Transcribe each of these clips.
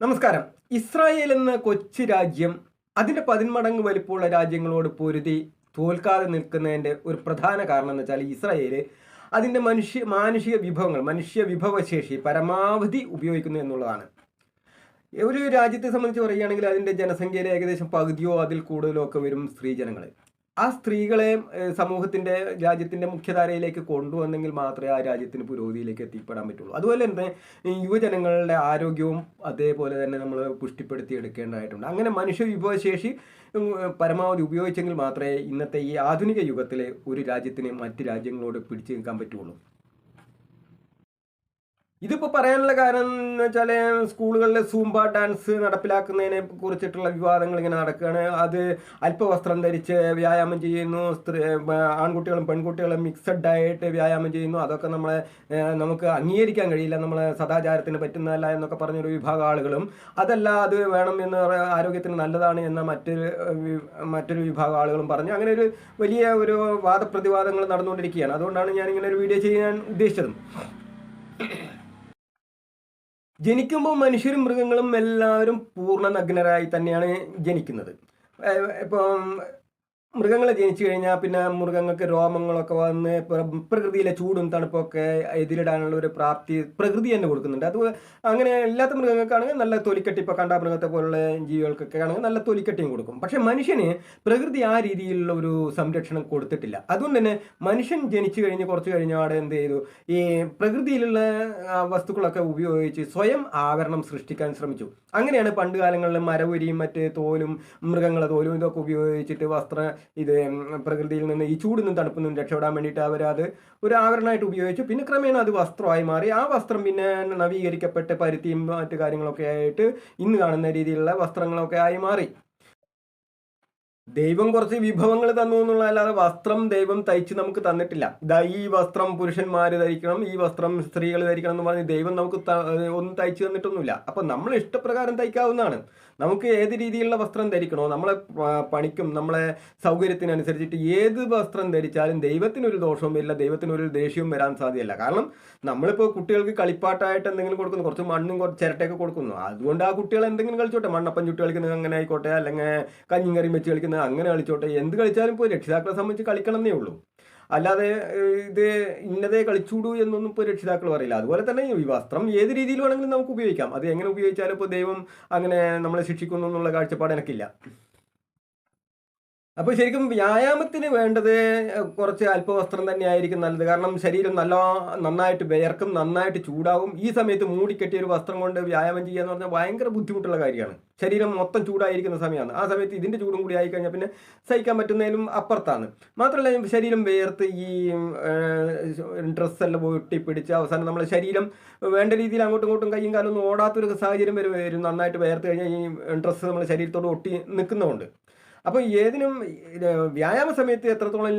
നമസ്കാരം. ഇസ്രായേൽ എന്ന കൊച്ചു രാജ്യം അതിന്റെ പതിന്മടങ്ങ് വലിപ്പമുള്ള രാജ്യങ്ങളോട് പൊരുതി തോൽക്കാതെ നിൽക്കുന്നതിന്റെ ഒരു പ്രധാന കാരണം എന്ന് വെച്ചാൽ ഇസ്രായേൽ അതിന്റെ മനുഷ്യ മാനുഷിക വിഭവങ്ങൾ മനുഷ്യ വിഭവശേഷി പരമാവധി ഉപയോഗിക്കുന്നു എന്നുള്ളതാണ്. ഒരു രാജ്യത്തെ സംബന്ധിച്ച് പറയുകയാണെങ്കിൽ അതിന്റെ ജനസംഖ്യയിലെ ഏകദേശം പകുതിയോ അതിൽ കൂടുതലോ ഒക്കെ വരും സ്ത്രീജനങ്ങൾ ആ സ്ത്രീകളെ സമൂഹത്തിന്റെ രാജ്യത്തിന്റെ മുഖ്യധാരയിലേക്ക് കൊണ്ടുവന്നെങ്കിൽ മാത്രമേ ആ രാജ്യത്തിന് പുരോഗതിയിലേക്ക് എത്തിപ്പെടാൻ പറ്റുള്ളൂ. അതുപോലെ തന്നെ യുവജനങ്ങളുടെ ആരോഗ്യവും അതേപോലെ തന്നെ നമ്മൾ പുഷ്ടിപ്പെടുത്തി എടുക്കേണ്ടതായിട്ടുണ്ട് അങ്ങനെ മനുഷ്യ വിഭവശേഷി പരമാവധി ഉപയോഗിച്ചെങ്കിൽ മാത്രമേ ഇന്നത്തെ ഈ ആധുനിക യുഗത്തിലെ ഒരു രാജ്യത്തിന് മറ്റ് രാജ്യങ്ങളോട് പിടിച്ചു നിൽക്കാൻ പറ്റുള്ളൂ. ഇതിപ്പോ പറയാനുള്ള കാരണം എന്ന് വെച്ചാൽ സ്കൂളുകളിലെ സൂംബ ഡാൻസ് നടപ്പിലാക്കുന്നതിനെ കുറിച്ചിട്ടുള്ള വിവാദങ്ങൾ ഇങ്ങനെ നടക്കുകയാണ്. അത് അല്പവസ്ത്രം ധരിച്ച് വ്യായാമം ചെയ്യുന്നു സ്ത്രീ ആൺകുട്ടികളും പെൺകുട്ടികളും മിക്സഡ് ആയിട്ട് വ്യായാമം ചെയ്യുന്നു. അതൊക്കെ നമ്മളെ നമുക്ക് അംഗീകരിക്കാൻ കഴിയില്ല. നമ്മളെ സദാചാരത്തിന് പറ്റുന്നതല്ല എന്നൊക്കെ പറഞ്ഞൊരു വിഭാഗം ആളുകളും. അതല്ല അത് വേണം എന്ന് പറയാൻ ആരോഗ്യത്തിന് നല്ലതാണ് എന്ന മറ്റൊരു മറ്റൊരു വിഭാഗം ആളുകളും പറഞ്ഞു. അങ്ങനെ ഒരു വലിയ ഒരു വാദപ്രതിവാദങ്ങൾ നടന്നുകൊണ്ടിരിക്കുകയാണ്. അതുകൊണ്ടാണ് ഞാൻ ഇങ്ങനെ ഒരു വീഡിയോ ചെയ്യാൻ ഉദ്ദേശിച്ചതും. ജനിക്കുമ്പോൾ മനുഷ്യരും മൃഗങ്ങളും എല്ലാവരും പൂർണ നഗ്നരായി തന്നെയാണ് ജനിക്കുന്നത്. ഇപ്പം മൃഗങ്ങളെ ജനിച്ചു കഴിഞ്ഞാൽ പിന്നെ മൃഗങ്ങൾക്ക് രോമങ്ങളൊക്കെ വന്ന് പ്രകൃതിയിലെ ചൂടും തണുപ്പൊക്കെ എതിരിടാനുള്ള ഒരു പ്രാപ്തി പ്രകൃതി തന്നെ കൊടുക്കുന്നുണ്ട്. അത് അങ്ങനെ ഇല്ലാത്ത മൃഗങ്ങൾക്കാണെങ്കിൽ നല്ല തൊലിക്കെട്ടി ഇപ്പോൾ കണ്ടാ മൃഗത്തെ പോലുള്ള ജീവികൾക്കൊക്കെ ആണെങ്കിൽ നല്ല തൊലിക്കെട്ടിയും കൊടുക്കും. പക്ഷേ മനുഷ്യന് പ്രകൃതി ആ രീതിയിലുള്ള ഒരു സംരക്ഷണം കൊടുത്തിട്ടില്ല. അതുകൊണ്ട് തന്നെ മനുഷ്യൻ ജനിച്ചു കഴിഞ്ഞ് കുറച്ച് കഴിഞ്ഞാടെ എന്ത് ചെയ്തു? ഈ പ്രകൃതിയിലുള്ള വസ്തുക്കളൊക്കെ ഉപയോഗിച്ച് സ്വയം ആവരണം സൃഷ്ടിക്കാൻ ശ്രമിച്ചു. അങ്ങനെയാണ് പണ്ട് കാലങ്ങളിൽ മരവുരിയും മറ്റ് തോലും മൃഗങ്ങളെ തോലും ഇതൊക്കെ ഉപയോഗിച്ചിട്ട് വസ്ത്ര ഇത് പ്രകൃതിയിൽ നിന്ന് ഈ ചൂടിൽ നിന്ന് തണുപ്പിൽ നിന്ന് രക്ഷപ്പെടാൻ വേണ്ടിയിട്ട് അവരത് ഒരു ആവരണമായിട്ട് ഉപയോഗിച്ചു. പിന്നെ ക്രമേണ അത് വസ്ത്രമായി മാറി. ആ വസ്ത്രം പിന്നെ നവീകരിക്കപ്പെട്ട് പരുത്തിയും മറ്റു കാര്യങ്ങളൊക്കെ ആയിട്ട് ഇന്ന് കാണുന്ന രീതിയിലുള്ള വസ്ത്രങ്ങളൊക്കെ ആയി മാറി. ദൈവം കുറച്ച് വിഭവങ്ങൾ തന്നു എന്നുള്ളതല്ലാതെ വസ്ത്രം ദൈവം തയ്ച്ച് നമുക്ക് തന്നിട്ടില്ല. ഇതാ ഈ വസ്ത്രം പുരുഷന്മാർ ധരിക്കണം ഈ വസ്ത്രം സ്ത്രീകൾ ധരിക്കണം എന്ന് പറഞ്ഞ് ദൈവം നമുക്ക് ഒന്നും തയ്ച്ചു തന്നിട്ടൊന്നുമില്ല. അപ്പൊ നമ്മൾ ഇഷ്ടപ്രകാരം തയ്ക്കാവുന്നതാണ്. നമുക്ക് ഏത് രീതിയിലുള്ള വസ്ത്രം ധരിക്കണോ നമ്മളെ പണിക്കും നമ്മളെ സൗകര്യത്തിനനുസരിച്ചിട്ട് ഏത് വസ്ത്രം ധരിച്ചാലും ദൈവത്തിനൊരു ദോഷവും വരില്ല ദൈവത്തിനൊരു ദേഷ്യവും വരാൻ സാധ്യതയില്ല കാരണം നമ്മളിപ്പോൾ കുട്ടികൾക്ക് കളിപ്പാട്ടായിട്ട് എന്തെങ്കിലും കൊടുക്കുന്നു കുറച്ച് മണ്ണും കുറച്ച് ചിരട്ടയൊക്കെ കൊടുക്കുന്നു. അതുകൊണ്ട് ആ കുട്ടികൾ എന്തെങ്കിലും കളിച്ചോട്ടെ മണ്ണപ്പം ചുട്ട് കളിക്കുന്നത് അങ്ങനെ ആയിക്കോട്ടെ അല്ലെങ്കിൽ കഞ്ഞിയും കറിയും വെച്ച് കളിക്കുന്നത് അങ്ങനെ കളിച്ചോട്ടെ എന്ത് കളിച്ചാലും ഇപ്പോൾ രക്ഷിതാക്കളെ സംബന്ധിച്ച് കളിക്കണം എന്നേ ഉള്ളൂ. അല്ലാതെ ഇത് ഇന്നതേ കളിച്ചൂടൂ എന്നൊന്നും ഇപ്പോൾ രക്ഷിതാക്കൾ പറയില്ല. അതുപോലെ തന്നെ ഈ വസ്ത്രം ഏത് രീതിയിൽ വേണമെങ്കിലും നമുക്ക് ഉപയോഗിക്കാം. അത് എങ്ങനെ ഉപയോഗിച്ചാലും ഇപ്പോൾ ദൈവം അങ്ങനെ നമ്മളെ ശിക്ഷിക്കുന്നു എന്നുള്ള കാഴ്ചപ്പാട് എനിക്കില്ല. അപ്പോൾ ശരിക്കും വ്യായാമത്തിന് വേണ്ടത് കുറച്ച് അല്പവസ്ത്രം തന്നെയായിരിക്കും നല്ലത്. കാരണം ശരീരം നല്ല നന്നായിട്ട് വിയർക്കും നന്നായിട്ട് ചൂടാവും. ഈ സമയത്ത് മൂടിക്കെട്ടിയ ഒരു വസ്ത്രം കൊണ്ട് വ്യായാമം ചെയ്യുക എന്ന് പറഞ്ഞാൽ ഭയങ്കര ബുദ്ധിമുട്ടുള്ള കാര്യമാണ്. ശരീരം മൊത്തം ചൂടായിരിക്കുന്ന സമയമാണ് ആ സമയത്ത് ഇതിന്റെ ചൂടും കൂടി ആയി കഴിഞ്ഞാൽ പിന്നെ സഹിക്കാൻ പറ്റുന്നതിലും അപ്പുറത്താണ്. മാത്രമല്ല ശരീരം വിയർത്ത് ഈ ഡ്രസ്സെല്ലാം ഒട്ടിപ്പിടിച്ച് അവസാനം നമ്മുടെ ശരീരം വേണ്ട രീതിയിൽ അങ്ങോട്ടും ഇങ്ങോട്ടും കയ്യും കാലം ഒന്നും ഓടാത്തൊരു സാഹചര്യം വരും നന്നായിട്ട് വിയർത്ത് കഴിഞ്ഞാൽ ഈ ഡ്രസ്സ് നമ്മുടെ ശരീരത്തോട് ഒട്ടി നിൽക്കുന്നതുകൊണ്ട് അപ്പോൾ ഏതിനും വ്യായാമ സമയത്ത് എത്രത്തോളം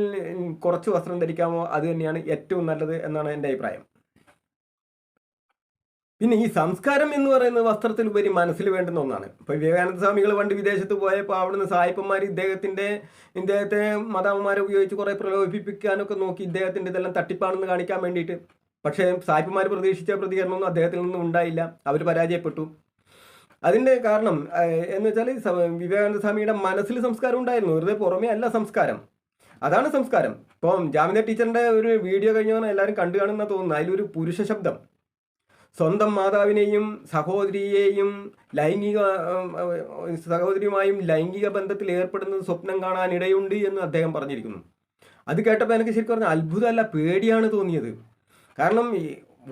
കുറച്ച് വസ്ത്രം ധരിക്കാമോ അത് തന്നെയാണ് ഏറ്റവും നല്ലത് എന്നാണ് എന്റെ അഭിപ്രായം. പിന്നെ ഈ സംസ്കാരം എന്ന് പറയുന്നത് വസ്ത്രത്തിലുപരി മനസ്സിൽ വേണ്ടുന്ന ഒന്നാണ്. ഇപ്പൊ വിവേകാനന്ദ സ്വാമികൾ പണ്ട് വിദേശത്ത് പോയപ്പോൾ അവിടുന്ന് സായിപ്പന്മാർ ഇദ്ദേഹത്തിന്റെ ഇദ്ദേഹത്തെ മതാമന്മാരെ ഉപയോഗിച്ച് കുറെ പ്രലോഭിപ്പിക്കാനൊക്കെ നോക്കി ഇദ്ദേഹത്തിന്റെ ഇതെല്ലാം തട്ടിപ്പാണെന്ന് കാണിക്കാൻ വേണ്ടിയിട്ട്. പക്ഷേ സായിപ്പന്മാർ പ്രതീക്ഷിച്ച പ്രതികരണമൊന്നും അദ്ദേഹത്തിൽ നിന്നും ഉണ്ടായില്ല. അവർ പരാജയപ്പെട്ടു. അതിന്റെ കാരണം എന്ന് വെച്ചാൽ വിവേകാനന്ദ സ്വാമിയുടെ മനസ്സിൽ സംസ്കാരം ഉണ്ടായിരുന്നു. വെറുതെ പുറമേ അല്ല സംസ്കാരം. അതാണ് സംസ്കാരം. ഇപ്പം ജാമിന ടീച്ചറിന്റെ ഒരു വീഡിയോ കഴിഞ്ഞാൽ എല്ലാവരും കണ്ടു കാണുന്ന തോന്നുന്നു. അതിലൊരു പുരുഷ ശബ്ദം. സ്വന്തം മാതാവിനെയും സഹോദരിയെയും ലൈംഗിക സഹോദരിയുമായും ലൈംഗിക ബന്ധത്തിൽ ഏർപ്പെടുന്നത് സ്വപ്നം കാണാനിടയുണ്ട് എന്ന് അദ്ദേഹം പറഞ്ഞിരിക്കുന്നു. അത് കേട്ടപ്പോൾ എനിക്ക് ശരിക്കും പറഞ്ഞാൽ അത്ഭുതമല്ല പേടിയാണ് തോന്നിയത്. കാരണം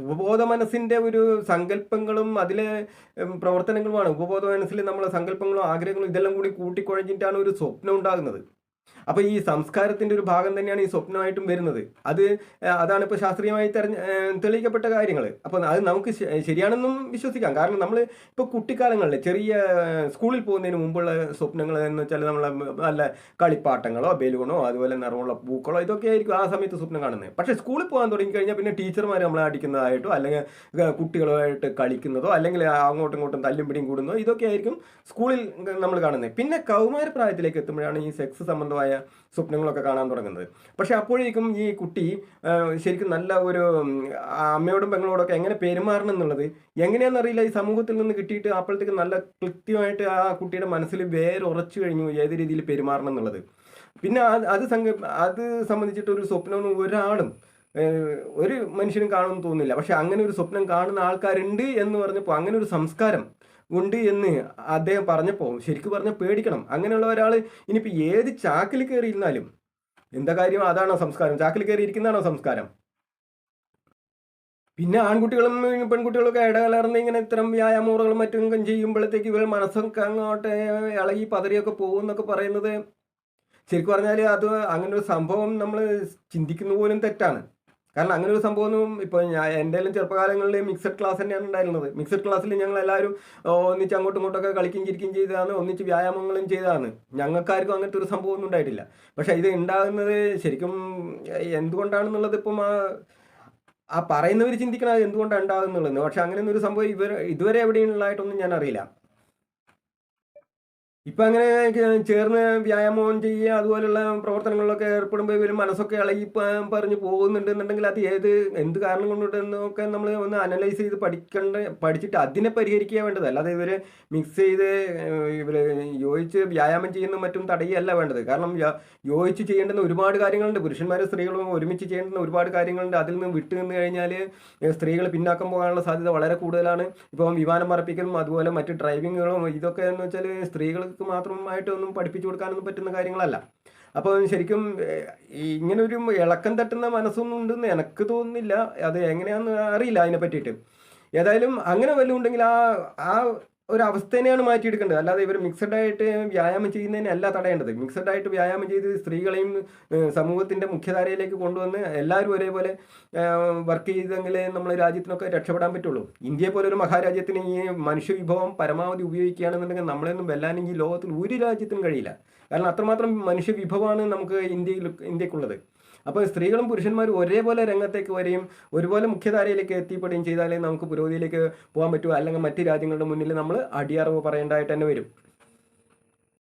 ഉപബോധ മനസ്സിന്റെ ഒരു സങ്കല്പങ്ങളും അതിലെ പ്രവർത്തനങ്ങളുമാണ്. ഉപബോധ മനസ്സിൽ നമ്മളെ സങ്കല്പങ്ങളും ആഗ്രഹങ്ങളും ഇതെല്ലാം കൂടി കൂട്ടിക്കുഴഞ്ഞിട്ടാണ് ഒരു സ്വപ്നം ഉണ്ടാകുന്നത്. അപ്പൊ ഈ സംസ്കാരത്തിന്റെ ഒരു ഭാഗം തന്നെയാണ് ഈ സ്വപ്നമായിട്ടും വരുന്നത്. അത് അതാണ് ഇപ്പൊ ശാസ്ത്രീയമായി തെരഞ്ഞ തെളിയിക്കപ്പെട്ട കാര്യങ്ങൾ അപ്പൊ അത് നമുക്ക് ശരിയാണെന്നും വിശ്വസിക്കാം. കാരണം നമ്മൾ ഇപ്പൊ കുട്ടിക്കാലങ്ങളിൽ ചെറിയ സ്കൂളിൽ പോകുന്നതിന് മുമ്പുള്ള സ്വപ്നങ്ങൾ എന്ന് വെച്ചാൽ നമ്മൾ നല്ല കളിപ്പാട്ടങ്ങളോ ബലൂണോ അതുപോലെ നിറമുള്ള പൂക്കളോ ഇതൊക്കെ ആയിരിക്കും ആ സമയത്ത് സ്വപ്നം കാണുന്നത്. പക്ഷെ സ്കൂളിൽ പോകാൻ തുടങ്ങി കഴിഞ്ഞാൽ പിന്നെ ടീച്ചർമാർ നമ്മളെ അടിക്കുന്നതായിട്ടോ അല്ലെങ്കിൽ കുട്ടികളുമായിട്ട് കളിക്കുന്നതോ അല്ലെങ്കിൽ അങ്ങോട്ടും ഇങ്ങോട്ടും തല്ലും പിടിയും കൂടുന്നതോ ഇതൊക്കെ ആയിരിക്കും സ്കൂളിൽ നമ്മൾ കാണുന്നത്. പിന്നെ കൗമാര പ്രായത്തിലേക്ക് എത്തുമ്പോഴാണ് ഈ സെക്സ് സംബന്ധമായ സംബന്ധമായ സ്വപ്നങ്ങളൊക്കെ കാണാൻ തുടങ്ങുന്നത്. പക്ഷെ അപ്പോഴേക്കും ഈ കുട്ടി ശരിക്കും നല്ല ഒരു അമ്മയോടും പെങ്ങളോടൊക്കെ എങ്ങനെ പെരുമാറണം എന്നുള്ളത് എങ്ങനെയാണെന്നറിയില്ല ഈ സമൂഹത്തിൽ നിന്ന് കിട്ടിയിട്ട് അപ്പോഴത്തേക്ക് നല്ല കൃത്യമായിട്ട് ആ കുട്ടിയുടെ മനസ്സിൽ വേരുറച്ചു കഴിഞ്ഞു ഏത് രീതിയിൽ പെരുമാറണം എന്നുള്ളത്. പിന്നെ അത് അത് സംഘ അത് സംബന്ധിച്ചിട്ട് ഒരു സ്വപ്നമൊന്നും ഒരാളും ഒരു മനുഷ്യനും കാണുമെന്ന് തോന്നുന്നില്ല. പക്ഷെ അങ്ങനെ ഒരു സ്വപ്നം കാണുന്ന ആൾക്കാരുണ്ട് എന്ന് പറഞ്ഞപ്പോൾ അങ്ങനെ ഒരു സംസ്കാരം ഉണ്ട് എന്ന് അദ്ദേഹം പറഞ്ഞപ്പോൾ ശരിക്കും പറഞ്ഞാൽ പേടിക്കണം. അങ്ങനെയുള്ള ഒരാൾ ഇനിയിപ്പോൾ ഏത് ചാക്കിൽ കയറിയിരുന്നാലും എന്താ കാര്യം? അതാണോ സംസ്കാരം? ചാക്കിൽ കയറിയിരിക്കുന്നതാണോ സംസ്കാരം? പിന്നെ ആൺകുട്ടികളും പെൺകുട്ടികളൊക്കെ ഇടകലർന്ന് ഇങ്ങനെ ഇത്തരം വ്യായാമമുറകളും മറ്റും ചെയ്യുമ്പോഴത്തേക്ക് ഇവർ മനസ്സൊക്കെ അങ്ങോട്ട് ഇളകി പതറിയൊക്കെ പോകും എന്നൊക്കെ പറയുന്നത് ശരിക്കും പറഞ്ഞാൽ അത് അങ്ങനെ ഒരു സംഭവം നമ്മൾ ചിന്തിക്കുന്ന പോലും തെറ്റാണ്. കാരണം അങ്ങനെ ഒരു സംഭവമൊന്നും ഇപ്പോൾ ഞാൻ എന്റെ എല്ലാം ചെറുപ്പകാലങ്ങളിൽ മിക്സഡ് ക്ലാസ് തന്നെയാണ് ഉണ്ടായിരുന്നത്. മിക്സഡ് ക്ലാസ്സിൽ ഞങ്ങൾ എല്ലാവരും ഒന്നിച്ച് അങ്ങോട്ടും ഇങ്ങോട്ടൊക്കെ കളിക്കുകയും ചിരിക്കുകയും ചെയ്തതാണ് ഒന്നിച്ച് വ്യായാമങ്ങളും ചെയ്തതാണ്. ഞങ്ങൾക്കാർക്കും അങ്ങനത്തെ ഒരു സംഭവമൊന്നും ഉണ്ടായിട്ടില്ല. പക്ഷെ ഇത് ഉണ്ടാകുന്നത് ശരിക്കും എന്തുകൊണ്ടാണെന്നുള്ളത് ഇപ്പം ആ ആ പറയുന്നവർ ചിന്തിക്കണം അത് എന്തുകൊണ്ടാണ് ഉണ്ടാകുന്നുള്ളത് പക്ഷെ അങ്ങനെ ഒരു സംഭവം ഇവർ ഇതുവരെ എവിടെയുള്ളതായിട്ടൊന്നും ഞാൻ അറിയില്ല. ഇപ്പം അങ്ങനെ ചേർന്ന് വ്യായാമം ചെയ്യുക അതുപോലുള്ള പ്രവർത്തനങ്ങളിലൊക്കെ ഏർപ്പെടുമ്പോൾ ഇവർ മനസ്സൊക്കെ ഇളകി പറഞ്ഞു പോകുന്നുണ്ട് എന്നുണ്ടെങ്കിൽ അത് ഏത് എന്ത് കാരണം കൊണ്ടിട്ടെന്നൊക്കെ നമ്മൾ ഒന്ന് അനലൈസ് ചെയ്ത് പഠിക്കേണ്ട പഠിച്ചിട്ട് അതിനെ പരിഹരിക്കുക വേണ്ടത്. അല്ലാതെ ഇവർ മിക്സ് ചെയ്ത് ഇവർ യോജിച്ച് വ്യായാമം ചെയ്യുന്ന മറ്റും തടയുകയല്ല വേണ്ടത്. കാരണം യോജിച്ച് ചെയ്യേണ്ടുന്ന ഒരുപാട് കാര്യങ്ങളുണ്ട്. പുരുഷന്മാരും സ്ത്രീകളും ഒരുമിച്ച് ചെയ്യേണ്ടുന്ന ഒരുപാട് കാര്യങ്ങളുണ്ട്. അതിൽ നിന്ന് വിട്ടു നിന്ന് കഴിഞ്ഞാൽ സ്ത്രീകൾ പിന്നാക്കം പോകാനുള്ള സാധ്യത വളരെ കൂടുതലാണ്. ഇപ്പം വിമാനം പറപ്പിക്കലും അതുപോലെ മറ്റ് ഡ്രൈവിങ്ങുകളും ഇതൊക്കെ എന്ന് വെച്ചാൽ സ്ത്രീകൾക്ക് മാത്രമായിട്ടൊന്നും പഠിപ്പിച്ചു കൊടുക്കാനൊന്നും പറ്റുന്ന കാര്യങ്ങളല്ല. അപ്പോൾ ശരിക്കും ഇങ്ങനെ ഒരു ഇളക്കം തട്ടുന്ന മനസ്സൊന്നും ഉണ്ടെന്ന് എനിക്ക് തോന്നുന്നില്ല. അത് എങ്ങനെയാണെന്ന് അറിയില്ല അതിനെ പറ്റിയിട്ട് ഏതായാലും അങ്ങനെ വല്ലതും ഉണ്ടെങ്കിൽ ആ ആ ഒരു അവസ്ഥേനെയാണ് മാറ്റിയെടുക്കേണ്ടത്. അല്ലാതെ ഇവർ മിക്സഡ് ആയിട്ട് വ്യായാമം ചെയ്യുന്നതിനല്ല തടയേണ്ടത്. മിക്സഡ് ആയിട്ട് വ്യായാമം ചെയ്ത് സ്ത്രീകളെയും സമൂഹത്തിന്റെ മുഖ്യധാരയിലേക്ക് കൊണ്ടുവന്ന് എല്ലാവരും ഒരേപോലെ വർക്ക് ചെയ്തെങ്കിലേ നമ്മൾ രാജ്യത്തിനൊക്കെ രക്ഷപ്പെടാൻ പറ്റുള്ളൂ. ഇന്ത്യയെ പോലെ ഒരു മഹാരാജ്യത്തിന് ഈ മനുഷ്യവിഭവം പരമാവധി ഉപയോഗിക്കുകയാണെന്നുണ്ടെങ്കിൽ നമ്മളെയൊന്നും വെല്ലാനും ഈ ലോകത്തിൽ ഒരു രാജ്യത്തിനും കഴിയില്ല. കാരണം അത്രമാത്രം മനുഷ്യവിഭവമാണ് നമുക്ക് ഇന്ത്യയിൽ ഇന്ത്യക്കുള്ളത്. അപ്പോൾ സ്ത്രീകളും പുരുഷന്മാരും ഒരേപോലെ രംഗത്തേക്ക് വരികയും ഒരുപോലെ മുഖ്യധാരയിലേക്ക് എത്തിപ്പെടുകയും ചെയ്താലേ നമുക്ക് പുരോഗതിയിലേക്ക് പോകാൻ പറ്റുമോ അല്ലെങ്കിൽ മറ്റ് രാജ്യങ്ങളുടെ മുന്നിൽ നമ്മൾ അടിയറവ് പറയേണ്ടതായിട്ട് തന്നെ വരും.